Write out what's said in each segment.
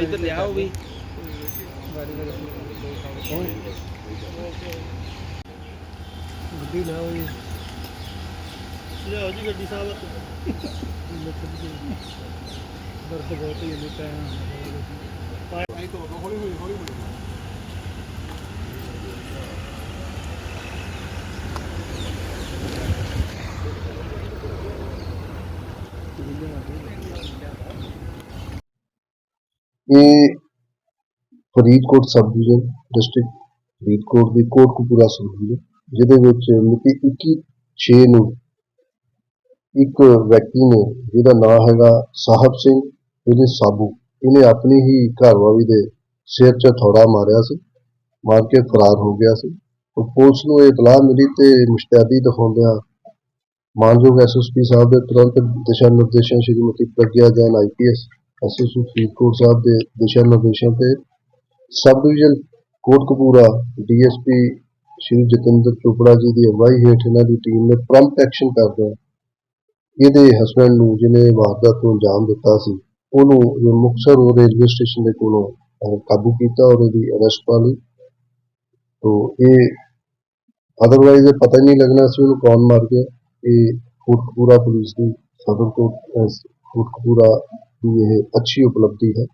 ਲਿਆ ਉਹ ਵੀ। ਗੱਡੀ ਲੈ ਆਓ ਜੀ ਲਿਆਓ ਜੀ ਗੱਡੀ ਸਾਹਿਬ। ਦਰਦ ਬਹੁਤ ਹੀ ਨਹੀਂ ਟਾਈਮ ਆਈ ਤੋਂ ਹੌਲੀ ਹੌਲੀ ਹੌਲੀ ਹੌਲੀ। ਇਹ Faridkot sub division district, Faridkot ਦੀ ਕੋਟਕਪੂਰਾ ਸੂਬੀ ਹੈ ਜਿਹਦੇ ਵਿੱਚ ਮਿਤੀ 21 6 ਨੂੰ ਇੱਕ ਵਿਅਕਤੀ ਨੇ, ਜਿਹਦਾ ਨਾਮ ਹੈਗਾ ਸਾਹਿਬ ਸਿੰਘ ਇਹਦੇ ਸਾਬੂ, ਇਹਨੇ ਆਪਣੀ ਹੀ ਘਰਵਾਲੀ ਦੇ ਸਿਰ 'ਚ ਥੋੜਾ ਮਾਰਿਆ ਸੀ, ਮਾਰ ਕੇ ਫਰਾਰ ਹੋ ਗਿਆ ਸੀ। ਪੁਲਿਸ ਨੂੰ ਇਹ ਇਤਲਾਹ ਮਿਲੀ ਤੇ ਮੁਸ਼ਤੈਦੀ ਦਿਖਾਉਂਦਿਆਂ ਮਾਨਯੋਗ ਐਸਐਸਪੀ ਸਾਹਿਬ ਦੇ ਤੁਰੰਤ ਦਿਸ਼ਾ ਨਿਰਦੇਸ਼ਾਂ ਸ਼੍ਰੀਮਤੀ ਪ੍ਰਗਿਆ ਜੈਨ ਆਈਪੀਐਸ ਐਸਐਸਪੀ ਫਰੀਦਕੋਟ ਸਾਹਿਬ ਦੇ ਦਿਸ਼ਾ ਨਿਰਦੇਸ਼ਾਂ ਤੇ sub division Kotkapura DSP Shri Jatinder Chopra ji ਦੀ ਅਗਵਾਈ ਹੇਠ ਇਹਨਾਂ ਦੀ ਟੀਮ ਨੇ ਪ੍ਰੰਪਟ ਐਕਸ਼ਨ ਕਰਦਿਆਂ ਇਹਦੇ ਹਸਬੰਡ ਨੂੰ ਜਿਹਨੇ ਵਾਰਦਾਤ ਨੂੰ ਅੰਜਾਮ ਦਿੱਤਾ ਸੀ ਉਹਨੂੰ ਜੋ ਮੁਕਤਸਰ ਰੇਲਵੇ ਸਟੇਸ਼ਨ ਦੇ ਕੋਲੋਂ ਕਾਬੂ ਕੀਤਾ ਔਰ ਇਹਦੀ ਅਰੈਸਟ ਪਾ ਲਈ। ਤੋ ਇਹ ਅਦਰਵਾਈਜ਼ ਇਹ ਪਤਾ ਹੀ ਨਹੀਂ ਲੱਗਣਾ ਸੀ ਉਹਨੂੰ ਕੌਣ ਮਾਰ ਗਿਆ। ਇਹ ਕੋਟਕਪੂਰਾ ਪੁਲਿਸ ਦੀ ਸਦਰ ਕੋਟ ਅਹ, ਕੋਟਕਪੂਰਾ ਦੀ ਇਹ ਅੱਛੀ ਉਪਲਬਧੀ ਹੈ।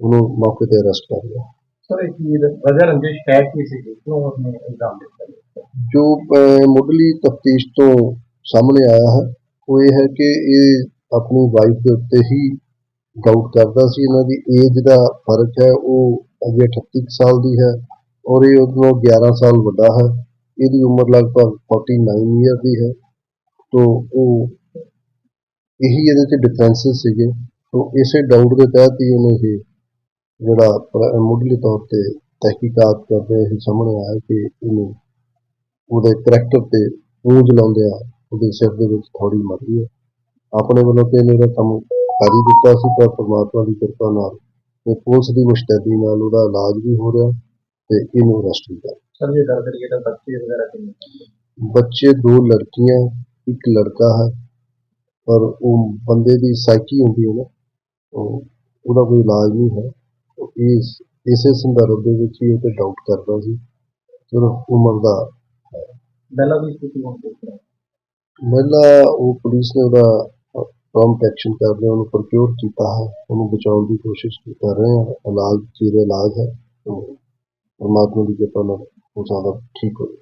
ਉਹਨੂੰ ਮੌਕੇ ਤੇ ਅਰੈਸਟ ਕਰ ਲਿਆ। ਸਰ ਚੀਜ਼ ਵਜ੍ਹਾ ਰੰਜਿਸ਼ ਹੈ ਕੀ ਸੀ? ਕਿਉਂ ਉਹਨੇ ਇਲਜ਼ਾਮ ਦਿੱਤਾ? ਜੋ ਮੁੱਢਲੀ ਤਫਤੀਸ਼ ਤੋਂ ਸਾਹਮਣੇ ਆਇਆ ਹੈ ਉਹ ਇਹ ਹੈ ਕਿ ਇਹ ਆਪਣੀ ਵਾਈਫ ਦੇ ਉੱਤੇ ਹੀ ਡਾਊਟ ਕਰਦਾ ਸੀ। ਇਹਨਾਂ ਦੀ ਏਜ ਦਾ ਫ਼ਰਕ ਹੈ ਉਹ ਅਜੇ 38 ਕੁ ਸਾਲ ਦੀ ਹੈ ਔਰ ਇਹ ਉਹਦੋਂ 11 ਸਾਲ ਵੱਡਾ ਹੈ। ਇਹਦੀ ਉਮਰ ਲਗਭਗ 49 ਈਅਰ ਦੀ ਹੈ। ਤੋਂ ਉਹ ਇਹੀ ਇਹਦੇ ਚ ਡਿਫਰੈਂਸਸ ਸੀਗੇ। ਤੋਂ ਇਸੇ ਡਾਊਟ ਦੇ ਤਹਿਤ ਹੀ ਉਹਨੇ ਇਹ ਜਿਹੜਾ ਪ੍ਰ- ਮੁੱਢਲੇ ਤੌਰ ਤੇ ਤਹਿਕੀਕਾਤ ਕਰਦੇ ਇਹ ਸਾਹਮਣੇ ਆਇਆ ਕਿ ਇਹਨੂੰ ਉਹਦੇ ਕਰੈਕਟਰ ਤੇ ਪੂੰਝ ਲਾਉਂਦੇ ਆ ਉਹਦੇ ਸਿਰ ਦੇ ਵਿੱਚ ਥੋੜੀ ਮਰਦੀ ਹੈ। ਆਪਣੇ ਵੱਲੋਂ ਤੇ ਉਹਦਾ ਕੰਮ ਕਰ ਹੀ ਦਿੱਤਾ ਸੀ ਪਰ ਪਰਮਾਤਮਾ ਦੀ ਕਿਰਪਾ ਨਾਲ ਤੇ ਪੁਲਿਸ ਦੀ ਮੁਸ਼ਤੈਦੀ ਨਾਲ ਉਹਦਾ ਇਲਾਜ ਵੀ ਹੋ ਰਿਹਾ ਤੇ ਇਹਨੂੰ ਅਰੈਸਟ ਵੀ ਕਰ ਸਰ ਜੇ ਗੱਲ ਕਰੀਏ ਤਾਂ ਬੱਚੇ ਵਗੈਰਾ ਕਿੰਨੇ ਬੱਚੇ ਦੋ ਲੜਕੀਆਂ ਇੱਕ ਲੜਕਾ ਹੈ ਪਰ ਉਹ ਬੰਦੇ ਦੀ ਸਾਈਕੀ ਹੁੰਦੀ ਹੈ ਨਾ ਉਹ ਉਹਦਾ ਕੋਈ ਇਲਾਜ ਨਹੀਂ ਹੈ। ਉਹ ਇਸ ਇਸੇ ਸੰਦਰਭ ਦੇ ਵਿੱਚ ਹੀ ਇਹ ਤੇ ਡਾਊਟ ਕਰਦਾ ਸੀ। ਚਲੋ ਉਮਰ ਦਾ ਪਹਿਲਾਂ ਵੀ ਸਥਿਤੀ ਹੁੰਦੀ ਸੀ ਮਹਿਲਾ ਉਹ ਪੁਲਿਸ ਨੇ ਉਹਦਾ ਪ੍ਰੋਮਪਟ ਐਕਸ਼ਨ ਕਰਦੇ ਉਹਨੂੰ ਪ੍ਰੋਕਿਉਰ ਕੀਤਾ ਹੈ। ਉਹਨੂੰ ਬਚਾਉਣ ਦੀ ਕੋਸ਼ਿਸ਼ ਕਰ ਰਹੇ ਹਾਂ। ਇਲਾਜ ਜੀਰੇ ਇਲਾਜ ਹੈ ਪਰਮਾਤਮਾ ਦੀ ਕਿਰਪਾ ਨਾਲ ਉਹ ਜ਼ਿਆਦਾ ਠੀਕ ਹੋ ਜਾਏ